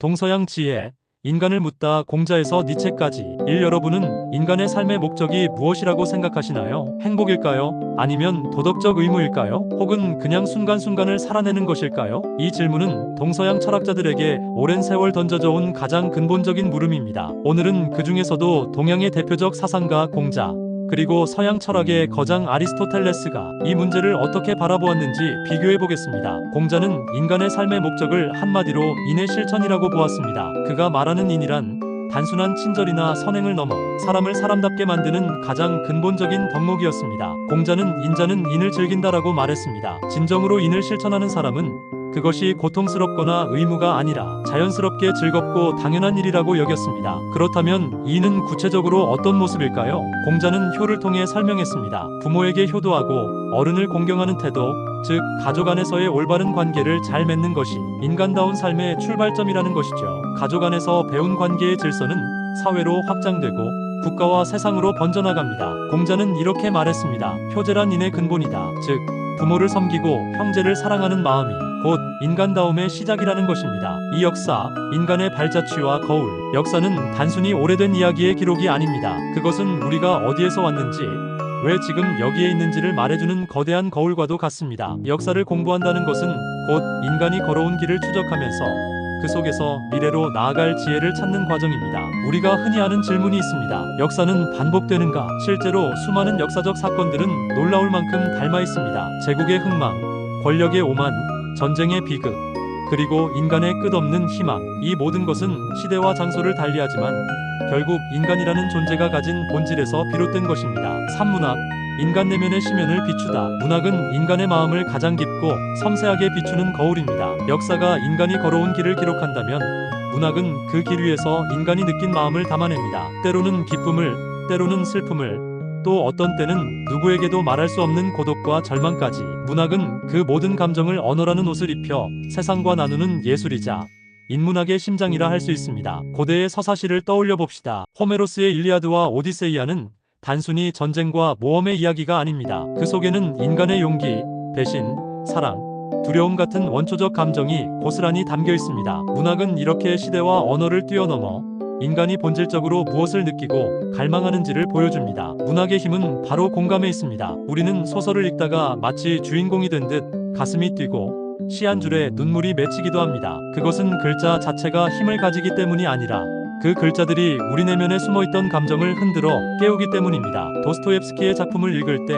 동서양 지혜, 인간을 묻다 공자에서 니체까지 일 여러분은 인간의 삶의 목적이 무엇이라고 생각하시나요? 행복일까요? 아니면 도덕적 의무일까요? 혹은 그냥 순간순간을 살아내는 것일까요? 이 질문은 동서양 철학자들에게 오랜 세월 던져져 온 가장 근본적인 물음입니다. 오늘은 그 중에서도 동양의 대표적 사상가 공자, 그리고 서양 철학의 거장 아리스토텔레스가 이 문제를 어떻게 바라보았는지 비교해 보겠습니다. 공자는 인간의 삶의 목적을 한마디로 인의 실천이라고 보았습니다. 그가 말하는 인이란 단순한 친절이나 선행을 넘어 사람을 사람답게 만드는 가장 근본적인 덕목이었습니다. 공자는 인자는 인을 즐긴다라고 말했습니다. 진정으로 인을 실천하는 사람은 그것이 고통스럽거나 의무가 아니라 자연스럽게 즐겁고 당연한 일이라고 여겼습니다. 그렇다면 이는 구체적으로 어떤 모습일까요? 공자는 효를 통해 설명했습니다. 부모에게 효도하고 어른을 공경하는 태도, 즉 가족 안에서의 올바른 관계를 잘 맺는 것이 인간다운 삶의 출발점이라는 것이죠. 가족 안에서 배운 관계의 질서는 사회로 확장되고 국가와 세상으로 번져나갑니다. 공자는 이렇게 말했습니다. 효제란 인의 근본이다. 즉 부모를 섬기고 형제를 사랑하는 마음이 곧 인간다움의 시작이라는 것입니다. 이 역사, 인간의 발자취와 거울, 역사는 단순히 오래된 이야기의 기록이 아닙니다. 그것은 우리가 어디에서 왔는지, 왜 지금 여기에 있는지를 말해주는 거대한 거울과도 같습니다. 역사를 공부한다는 것은 곧 인간이 걸어온 길을 추적하면서 그 속에서 미래로 나아갈 지혜를 찾는 과정입니다. 우리가 흔히 하는 질문이 있습니다. 역사는 반복되는가? 실제로 수많은 역사적 사건들은 놀라울 만큼 닮아 있습니다. 제국의 흥망, 권력의 오만, 전쟁의 비극, 그리고 인간의 끝없는 희망. 이 모든 것은 시대와 장소를 달리하지만 결국 인간이라는 존재가 가진 본질에서 비롯된 것입니다. 산문학, 인간 내면의 심연을 비추다. 문학은 인간의 마음을 가장 깊고 섬세하게 비추는 거울입니다. 역사가 인간이 걸어온 길을 기록한다면 문학은 그 길 위에서 인간이 느낀 마음을 담아냅니다. 때로는 기쁨을, 때로는 슬픔을, 또 어떤 때는 누구에게도 말할 수 없는 고독과 절망까지 문학은 그 모든 감정을 언어라는 옷을 입혀 세상과 나누는 예술이자 인문학의 심장이라 할 수 있습니다. 고대의 서사시를 떠올려 봅시다. 호메로스의 일리아드와 오디세이아는 단순히 전쟁과 모험의 이야기가 아닙니다. 그 속에는 인간의 용기, 배신, 사랑, 두려움 같은 원초적 감정이 고스란히 담겨 있습니다. 문학은 이렇게 시대와 언어를 뛰어넘어 인간이 본질적으로 무엇을 느끼고 갈망하는지를 보여줍니다. 문학의 힘은 바로 공감에 있습니다. 우리는 소설을 읽다가 마치 주인공이 된 듯 가슴이 뛰고 시 한 줄에 눈물이 맺히기도 합니다. 그것은 글자 자체가 힘을 가지기 때문이 아니라 그 글자들이 우리 내면에 숨어있던 감정을 흔들어 깨우기 때문입니다. 도스토옙스키의 작품을 읽을 때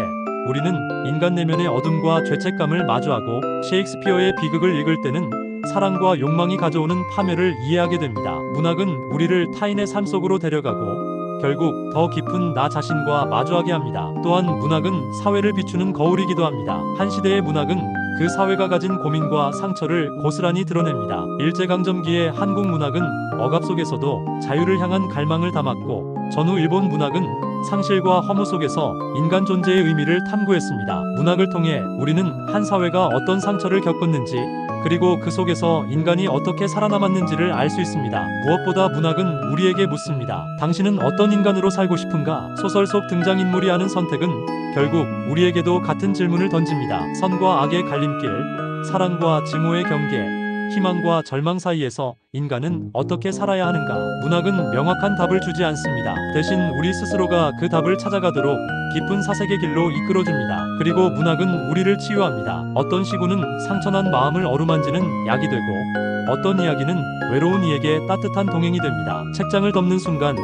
우리는 인간 내면의 어둠과 죄책감을 마주하고 셰익스피어의 비극을 읽을 때는 사랑과 욕망이 가져오는 파멸을 이해하게 됩니다. 문학은 우리를 타인의 삶 속으로 데려가고 결국 더 깊은 나 자신과 마주하게 합니다. 또한 문학은 사회를 비추는 거울이기도 합니다. 한 시대의 문학은 그 사회가 가진 고민과 상처를 고스란히 드러냅니다. 일제강점기의 한국 문학은 억압 속에서도 자유를 향한 갈망을 담았고 전후 일본 문학은 상실과 허무 속에서 인간 존재의 의미를 탐구했습니다. 문학을 통해 우리는 한 사회가 어떤 상처를 겪었는지 그리고 그 속에서 인간이 어떻게 살아남았는지를 알 수 있습니다. 무엇보다 문학은 우리에게 묻습니다. 당신은 어떤 인간으로 살고 싶은가? 소설 속 등장인물이 하는 선택은 결국 우리에게도 같은 질문을 던집니다. 선과 악의 갈림길, 사랑과 증오의 경계, 희망과 절망 사이에서 인간은 어떻게 살아야 하는가? 문학은 명확한 답을 주지 않습니다. 대신 우리 스스로가 그 답을 찾아가도록 깊은 사색의 길로 이끌어줍니다. 그리고 문학은 우리를 치유합니다. 어떤 시구는 상처난 마음을 어루만지는 약이 되고 어떤 이야기는 외로운 이에게 따뜻한 동행이 됩니다. 책장을 덮는 순간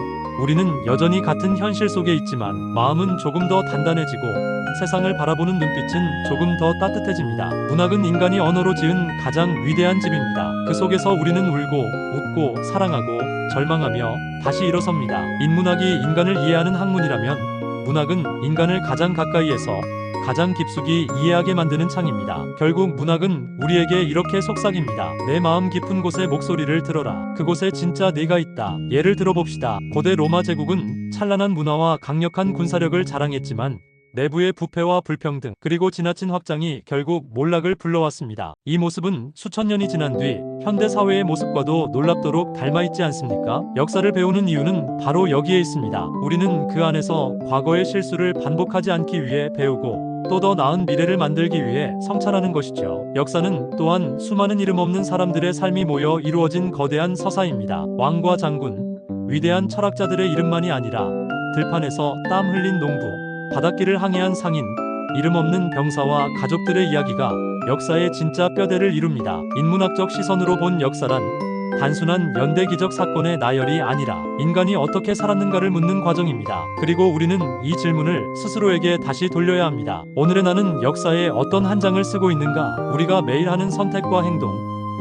우리는 여전히 같은 현실 속에 있지만 마음은 조금 더 단단해지고 세상을 바라보는 눈빛은 조금 더 따뜻해집니다. 문학은 인간이 언어로 지은 가장 위대한 집입니다. 그 속에서 우리는 울고, 웃고, 사랑하고, 절망하며 다시 일어섭니다. 인문학이 인간을 이해하는 학문이라면 문학은 인간을 가장 가까이에서 가장 깊숙이 이해하게 만드는 창입니다. 결국 문학은 우리에게 이렇게 속삭입니다. 내 마음 깊은 곳에 목소리를 들어라. 그곳에 진짜 네가 있다. 예를 들어봅시다. 고대 로마 제국은 찬란한 문화와 강력한 군사력을 자랑했지만 내부의 부패와 불평등, 그리고 지나친 확장이 결국 몰락을 불러왔습니다. 이 모습은 수천 년이 지난 뒤 현대 사회의 모습과도 놀랍도록 닮아있지 않습니까? 역사를 배우는 이유는 바로 여기에 있습니다. 우리는 그 안에서 과거의 실수를 반복하지 않기 위해 배우고 또더 나은 미래를 만들기 위해 성찰하는 것이죠. 역사는 또한 수많은 이름 없는 사람들의 삶이 모여 이루어진 거대한 서사입니다. 왕과 장군, 위대한 철학자들의 이름만이 아니라 들판에서 땀 흘린 농부, 바닷길을 항해한 상인, 이름 없는 병사와 가족들의 이야기가 역사의 진짜 뼈대를 이룹니다. 인문학적 시선으로 본 역사란 단순한 연대 기적 사건의 나열이 아니라 인간이 어떻게 살았는가를 묻는 과정입니다. 그리고 우리는 이 질문을 스스로에게 다시 돌려야 합니다. 오늘의 나는 역사에 어떤 한 장을 쓰고 있는가? 우리가 매일 하는 선택과 행동,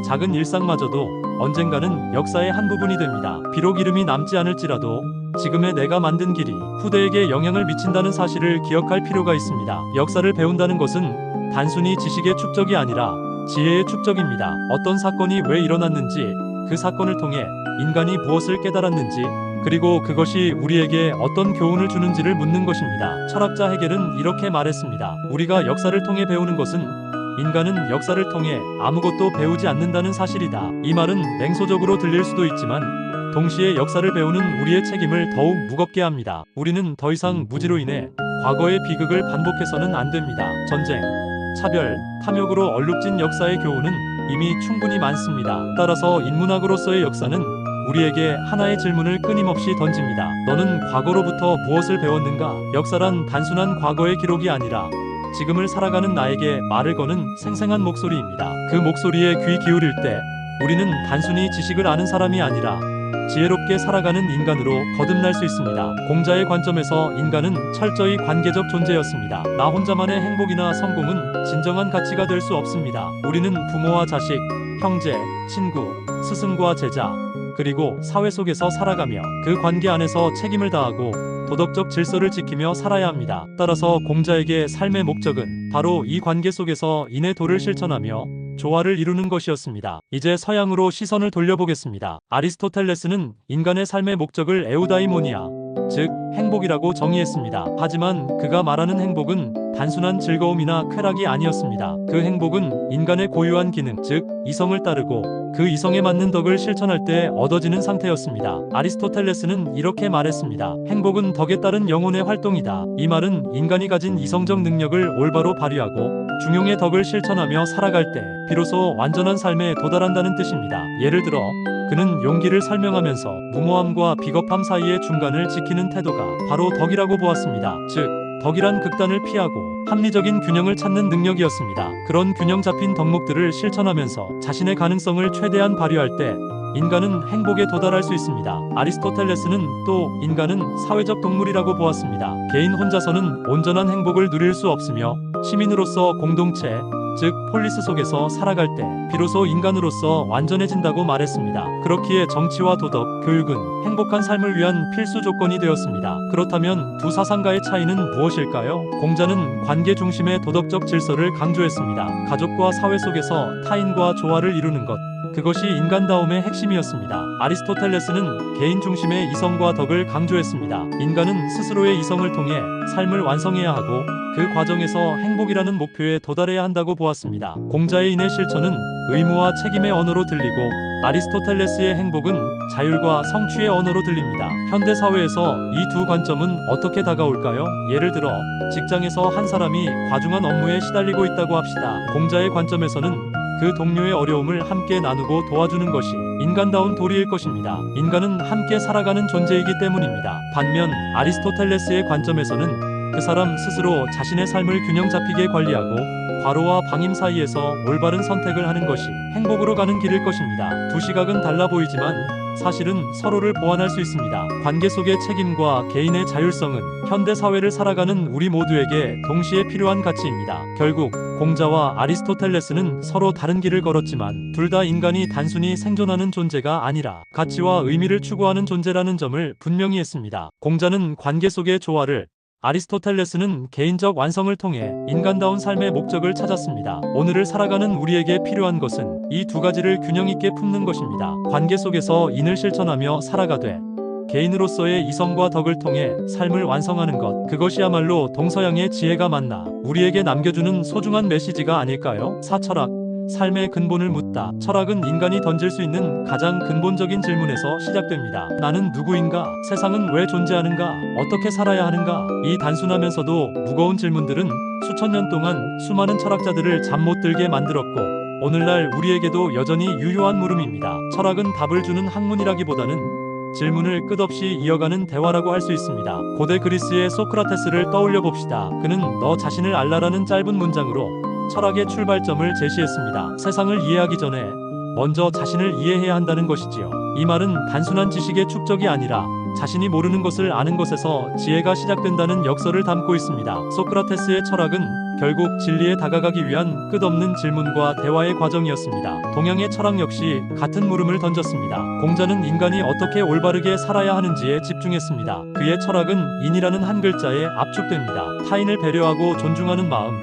작은 일상마저도 언젠가는 역사의 한 부분이 됩니다. 비록 이름이 남지 않을지라도 지금의 내가 만든 길이 후대에게 영향을 미친다는 사실을 기억할 필요가 있습니다. 역사를 배운다는 것은 단순히 지식의 축적이 아니라 지혜의 축적입니다. 어떤 사건이 왜 일어났는지, 그 사건을 통해 인간이 무엇을 깨달았는지, 그리고 그것이 우리에게 어떤 교훈을 주는지를 묻는 것입니다. 철학자 헤겔은 이렇게 말했습니다. 우리가 역사를 통해 배우는 것은 인간은 역사를 통해 아무것도 배우지 않는다는 사실이다. 이 말은 냉소적으로 들릴 수도 있지만 동시에 역사를 배우는 우리의 책임을 더욱 무겁게 합니다. 우리는 더 이상 무지로 인해 과거의 비극을 반복해서는 안 됩니다. 전쟁, 차별, 탐욕으로 얼룩진 역사의 교훈은 이미 충분히 많습니다. 따라서 인문학으로서의 역사는 우리에게 하나의 질문을 끊임없이 던집니다. 너는 과거로부터 무엇을 배웠는가? 역사란 단순한 과거의 기록이 아니라 지금을 살아가는 나에게 말을 거는 생생한 목소리입니다. 그 목소리에 귀 기울일 때 우리는 단순히 지식을 아는 사람이 아니라 지혜롭게 살아가는 인간으로 거듭날 수 있습니다. 공자의 관점에서 인간은 철저히 관계적 존재였습니다. 나 혼자만의 행복이나 성공은 진정한 가치가 될 수 없습니다. 우리는 부모와 자식, 형제, 친구, 스승과 제자, 그리고 사회 속에서 살아가며 그 관계 안에서 책임을 다하고 도덕적 질서를 지키며 살아야 합니다. 따라서 공자에게 삶의 목적은 바로 이 관계 속에서 인의 도를 실천하며 조화를 이루는 것이었습니다. 이제 서양으로 시선을 돌려보겠습니다. 아리스토텔레스는 인간의 삶의 목적을 에우다이모니아, 즉 행복이라고 정의했습니다. 하지만 그가 말하는 행복은 단순한 즐거움이나 쾌락이 아니었습니다. 그 행복은 인간의 고유한 기능, 즉 이성을 따르고 그 이성에 맞는 덕을 실천할 때 얻어지는 상태였습니다. 아리스토텔레스는 이렇게 말했습니다. 행복은 덕에 따른 영혼의 활동이다. 이 말은 인간이 가진 이성적 능력을 올바로 발휘하고 중용의 덕을 실천하며 살아갈 때 비로소 완전한 삶에 도달한다는 뜻입니다. 예를 들어 그는 용기를 설명하면서 무모함과 비겁함 사이의 중간을 지키는 태도가 바로 덕이라고 보았습니다. 즉 덕이란 극단을 피하고 합리적인 균형을 찾는 능력이었습니다. 그런 균형 잡힌 덕목들을 실천하면서 자신의 가능성을 최대한 발휘할 때 인간은 행복에 도달할 수 있습니다. 아리스토텔레스는 또 인간은 사회적 동물이라고 보았습니다. 개인 혼자서는 온전한 행복을 누릴 수 없으며 시민으로서 공동체, 즉 폴리스 속에서 살아갈 때 비로소 인간으로서 완전해진다고 말했습니다. 그렇기에 정치와 도덕, 교육은 행복한 삶을 위한 필수 조건이 되었습니다. 그렇다면 두 사상가의 차이는 무엇일까요? 공자는 관계 중심의 도덕적 질서를 강조했습니다. 가족과 사회 속에서 타인과 조화를 이루는 것. 그것이 인간다움의 핵심이었습니다. 아리스토텔레스는 개인 중심의 이성과 덕을 강조했습니다. 인간은 스스로의 이성을 통해 삶을 완성해야 하고 그 과정에서 행복이라는 목표에 도달해야 한다고 보았습니다. 공자의 인의 실천은 의무와 책임의 언어로 들리고 아리스토텔레스의 행복은 자율과 성취의 언어로 들립니다. 현대 사회에서 이 두 관점은 어떻게 다가올까요? 예를 들어 직장에서 한 사람이 과중한 업무에 시달리고 있다고 합시다. 공자의 관점에서는 그 동료의 어려움을 함께 나누고 도와주는 것이 인간다운 도리일 것입니다. 인간은 함께 살아가는 존재이기 때문입니다. 반면 아리스토텔레스의 관점에서는 그 사람 스스로 자신의 삶을 균형 잡히게 관리하고 과로와 방임 사이에서 올바른 선택을 하는 것이 행복으로 가는 길일 것입니다. 두 시각은 달라 보이지만 사실은 서로를 보완할 수 있습니다. 관계 속의 책임과 개인의 자율성은 현대 사회를 살아가는 우리 모두에게 동시에 필요한 가치입니다. 결국 공자와 아리스토텔레스는 서로 다른 길을 걸었지만 둘 다 인간이 단순히 생존하는 존재가 아니라 가치와 의미를 추구하는 존재라는 점을 분명히 했습니다. 공자는 관계 속의 조화를 아리스토텔레스는 개인적 완성을 통해 인간다운 삶의 목적을 찾았습니다. 오늘을 살아가는 우리에게 필요한 것은 이 두 가지를 균형 있게 품는 것입니다. 관계 속에서 인을 실천하며 살아가되 개인으로서의 이성과 덕을 통해 삶을 완성하는 것. 그것이야말로 동서양의 지혜가 만나 우리에게 남겨주는 소중한 메시지가 아닐까요? 사철학. 삶의 근본을 묻다. 철학은 인간이 던질 수 있는 가장 근본적인 질문에서 시작됩니다. 나는 누구인가? 세상은 왜 존재하는가? 어떻게 살아야 하는가? 이 단순하면서도 무거운 질문들은 수천 년 동안 수많은 철학자들을 잠 못 들게 만들었고 오늘날 우리에게도 여전히 유효한 물음입니다. 철학은 답을 주는 학문이라기보다는 질문을 끝없이 이어가는 대화라고 할 수 있습니다. 고대 그리스의 소크라테스를 떠올려 봅시다. 그는 너 자신을 알라라는 짧은 문장으로 철학의 출발점을 제시했습니다. 세상을 이해하기 전에 먼저 자신을 이해해야 한다는 것이지요. 이 말은 단순한 지식의 축적이 아니라 자신이 모르는 것을 아는 것에서 지혜가 시작된다는 역설을 담고 있습니다. 소크라테스의 철학은 결국 진리에 다가가기 위한 끝없는 질문과 대화의 과정이었습니다. 동양의 철학 역시 같은 물음을 던졌습니다. 공자는 인간이 어떻게 올바르게 살아야 하는지에 집중했습니다. 그의 철학은 인이라는 한 글자에 압축됩니다. 타인을 배려하고 존중하는 마음,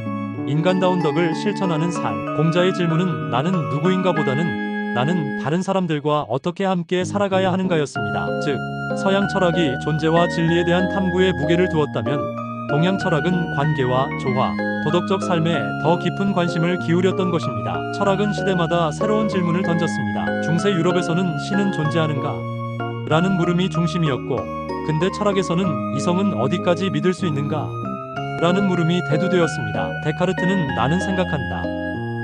인간다운 덕을 실천하는 삶. 공자의 질문은 나는 누구인가 보다는 나는 다른 사람들과 어떻게 함께 살아가야 하는가였습니다. 즉, 서양 철학이 존재와 진리에 대한 탐구에 무게를 두었다면 동양 철학은 관계와 조화, 도덕적 삶에 더 깊은 관심을 기울였던 것입니다. 철학은 시대마다 새로운 질문을 던졌습니다. 중세 유럽에서는 신은 존재하는가? 라는 물음이 중심이었고, 근대 철학에서는 이성은 어디까지 믿을 수 있는가? 라는 물음이 대두되었습니다. 데카르트는 나는 생각한다.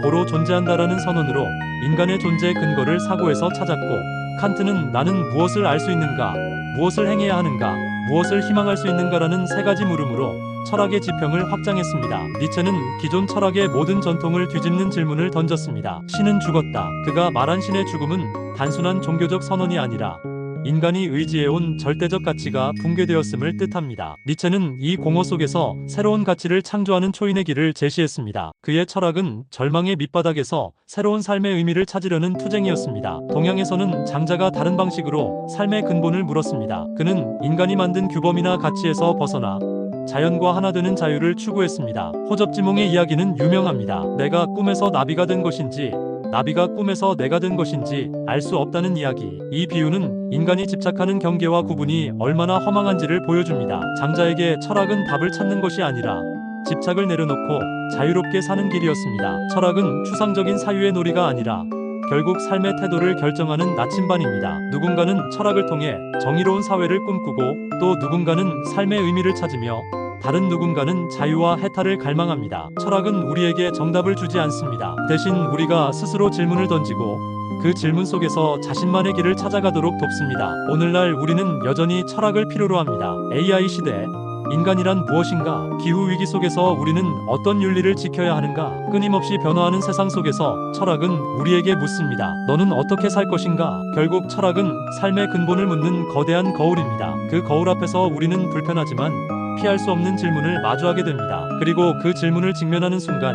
고로 존재한다라는 선언으로 인간의 존재 근거를 사고에서 찾았고, 칸트는 나는 무엇을 알 수 있는가? 무엇을 행해야 하는가? 무엇을 희망할 수 있는가라는 세 가지 물음으로 철학의 지평을 확장했습니다. 니체는 기존 철학의 모든 전통을 뒤집는 질문을 던졌습니다. 신은 죽었다. 그가 말한 신의 죽음은 단순한 종교적 선언이 아니라 인간이 의지해온 절대적 가치가 붕괴되었음을 뜻합니다. 니체는 이 공허 속에서 새로운 가치를 창조하는 초인의 길을 제시했습니다. 그의 철학은 절망의 밑바닥에서 새로운 삶의 의미를 찾으려는 투쟁이었습니다. 동양에서는 장자가 다른 방식으로 삶의 근본을 물었습니다. 그는 인간이 만든 규범이나 가치에서 벗어나 자연과 하나 되는 자유를 추구했습니다. 호접지몽의 이야기는 유명합니다. 내가 꿈에서 나비가 된 것인지 나비가 꿈에서 내가 된 것인지 알 수 없다는 이야기. 이 비유는 인간이 집착하는 경계와 구분이 얼마나 허망한지를 보여줍니다. 장자에게 철학은 답을 찾는 것이 아니라 집착을 내려놓고 자유롭게 사는 길이었습니다. 철학은 추상적인 사유의 놀이가 아니라 결국 삶의 태도를 결정하는 나침반입니다. 누군가는 철학을 통해 정의로운 사회를 꿈꾸고 또 누군가는 삶의 의미를 찾으며 다른 누군가는 자유와 해탈을 갈망합니다. 철학은 우리에게 정답을 주지 않습니다. 대신 우리가 스스로 질문을 던지고 그 질문 속에서 자신만의 길을 찾아가도록 돕습니다. 오늘날 우리는 여전히 철학을 필요로 합니다. AI 시대 인간이란 무엇인가? 기후 위기 속에서 우리는 어떤 윤리를 지켜야 하는가? 끊임없이 변화하는 세상 속에서 철학은 우리에게 묻습니다. 너는 어떻게 살 것인가? 결국 철학은 삶의 근본을 묻는 거대한 거울입니다. 그 거울 앞에서 우리는 불편하지만 피할 수 없는 질문을 마주하게 됩니다. 그리고 그 질문을 직면하는 순간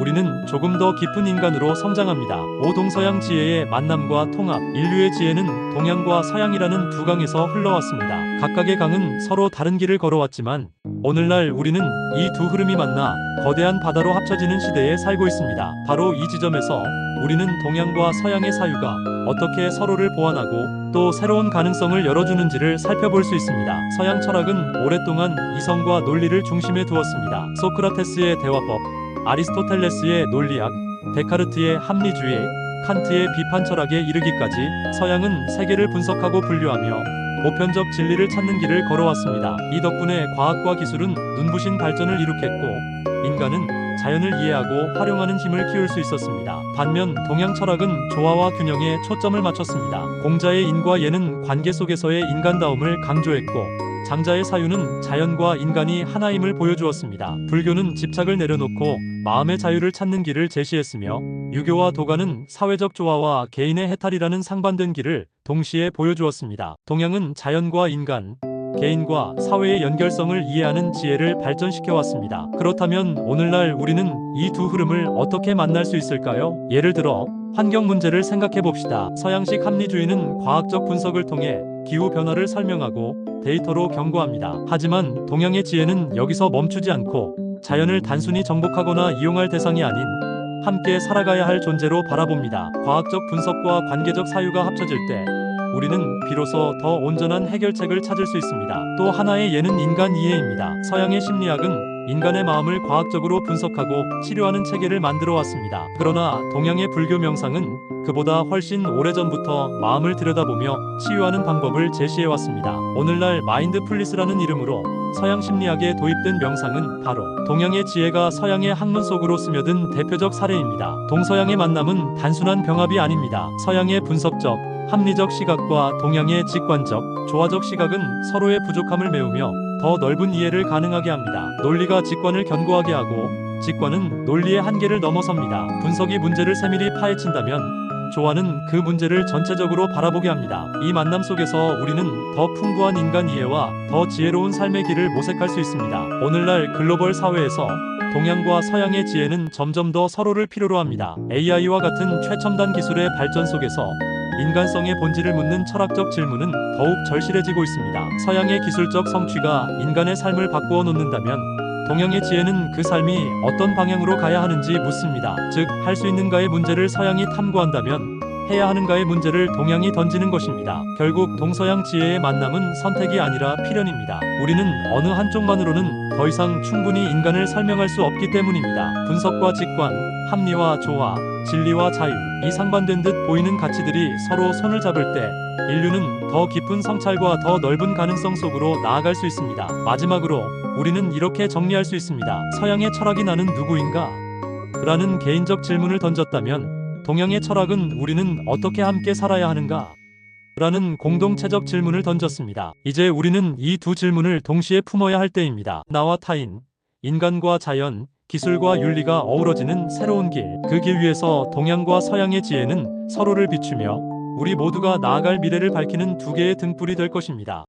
우리는 조금 더 깊은 인간으로 성장합니다. 오동서양 지혜의 만남과 통합, 인류의 지혜는 동양과 서양이라는 두 강에서 흘러왔습니다. 각각의 강은 서로 다른 길을 걸어왔지만 오늘날 우리는 이 두 흐름이 만나 거대한 바다로 합쳐지는 시대에 살고 있습니다. 바로 이 지점에서 우리는 동양과 서양의 사유가 어떻게 서로를 보완하고 또 새로운 가능성을 열어주는지를 살펴볼 수 있습니다. 서양 철학은 오랫동안 이성과 논리를 중심에 두었습니다. 소크라테스의 대화법, 아리스토텔레스의 논리학, 데카르트의 합리주의, 칸트의 비판 철학에 이르기까지 서양은 세계를 분석하고 분류하며 보편적 진리를 찾는 길을 걸어왔습니다. 이 덕분에 과학과 기술은 눈부신 발전을 이룩했고 인간은 자연을 이해하고 활용하는 힘을 키울 수 있었습니다. 반면 동양 철학은 조화와 균형에 초점을 맞췄습니다. 공자의 인과 예는 관계 속에서의 인간다움을 강조했고 장자의 사유는 자연과 인간이 하나임을 보여주었습니다. 불교는 집착을 내려놓고 마음의 자유를 찾는 길을 제시했으며 유교와 도가는 사회적 조화와 개인의 해탈이라는 상반된 길을 동시에 보여주었습니다. 동양은 자연과 인간, 개인과 사회의 연결성을 이해하는 지혜를 발전시켜 왔습니다. 그렇다면 오늘날 우리는 이 두 흐름을 어떻게 만날 수 있을까요? 예를 들어 환경 문제를 생각해 봅시다. 서양식 합리주의는 과학적 분석을 통해 기후 변화를 설명하고 데이터로 경고합니다. 하지만 동양의 지혜는 여기서 멈추지 않고 자연을 단순히 정복하거나 이용할 대상이 아닌 함께 살아가야 할 존재로 바라봅니다. 과학적 분석과 관계적 사유가 합쳐질 때 우리는 비로소 더 온전한 해결책을 찾을 수 있습니다. 또 하나의 예는 인간 이해입니다. 서양의 심리학은 인간의 마음을 과학적으로 분석하고 치료하는 체계를 만들어 왔습니다. 그러나 동양의 불교 명상은 그보다 훨씬 오래전부터 마음을 들여다보며 치유하는 방법을 제시해 왔습니다. 오늘날 마인드풀리스라는 이름으로 서양 심리학에 도입된 명상은 바로 동양의 지혜가 서양의 학문 속으로 스며든 대표적 사례입니다. 동서양의 만남은 단순한 병합이 아닙니다. 서양의 분석적, 합리적 시각과 동양의 직관적, 조화적 시각은 서로의 부족함을 메우며 더 넓은 이해를 가능하게 합니다. 논리가 직관을 견고하게 하고 직관은 논리의 한계를 넘어섭니다. 분석이 문제를 세밀히 파헤친다면 조화는 그 문제를 전체적으로 바라보게 합니다. 이 만남 속에서 우리는 더 풍부한 인간 이해와 더 지혜로운 삶의 길을 모색할 수 있습니다. 오늘날 글로벌 사회에서 동양과 서양의 지혜는 점점 더 서로를 필요로 합니다. AI와 같은 최첨단 기술의 발전 속에서 인간성의 본질을 묻는 철학적 질문은 더욱 절실해지고 있습니다. 서양의 기술적 성취가 인간의 삶을 바꾸어 놓는다면 동양의 지혜는 그 삶이 어떤 방향으로 가야 하는지 묻습니다. 즉, 할 수 있는가의 문제를 서양이 탐구한다면 해야 하는가의 문제를 동양이 던지는 것입니다. 결국 동서양 지혜의 만남은 선택이 아니라 필연입니다. 우리는 어느 한쪽만으로는 더 이상 충분히 인간을 설명할 수 없기 때문입니다. 분석과 직관, 합리와 조화, 진리와 자유, 이 상반된 듯 보이는 가치들이 서로 손을 잡을 때 인류는 더 깊은 성찰과 더 넓은 가능성 속으로 나아갈 수 있습니다. 마지막으로 우리는 이렇게 정리할 수 있습니다. 서양의 철학이 나는 누구인가? 라는 개인적 질문을 던졌다면 동양의 철학은 우리는 어떻게 함께 살아야 하는가? 라는 공동체적 질문을 던졌습니다. 이제 우리는 이 두 질문을 동시에 품어야 할 때입니다. 나와 타인, 인간과 자연, 기술과 윤리가 어우러지는 새로운 길. 그 길 위에서 동양과 서양의 지혜는 서로를 비추며 우리 모두가 나아갈 미래를 밝히는 두 개의 등불이 될 것입니다.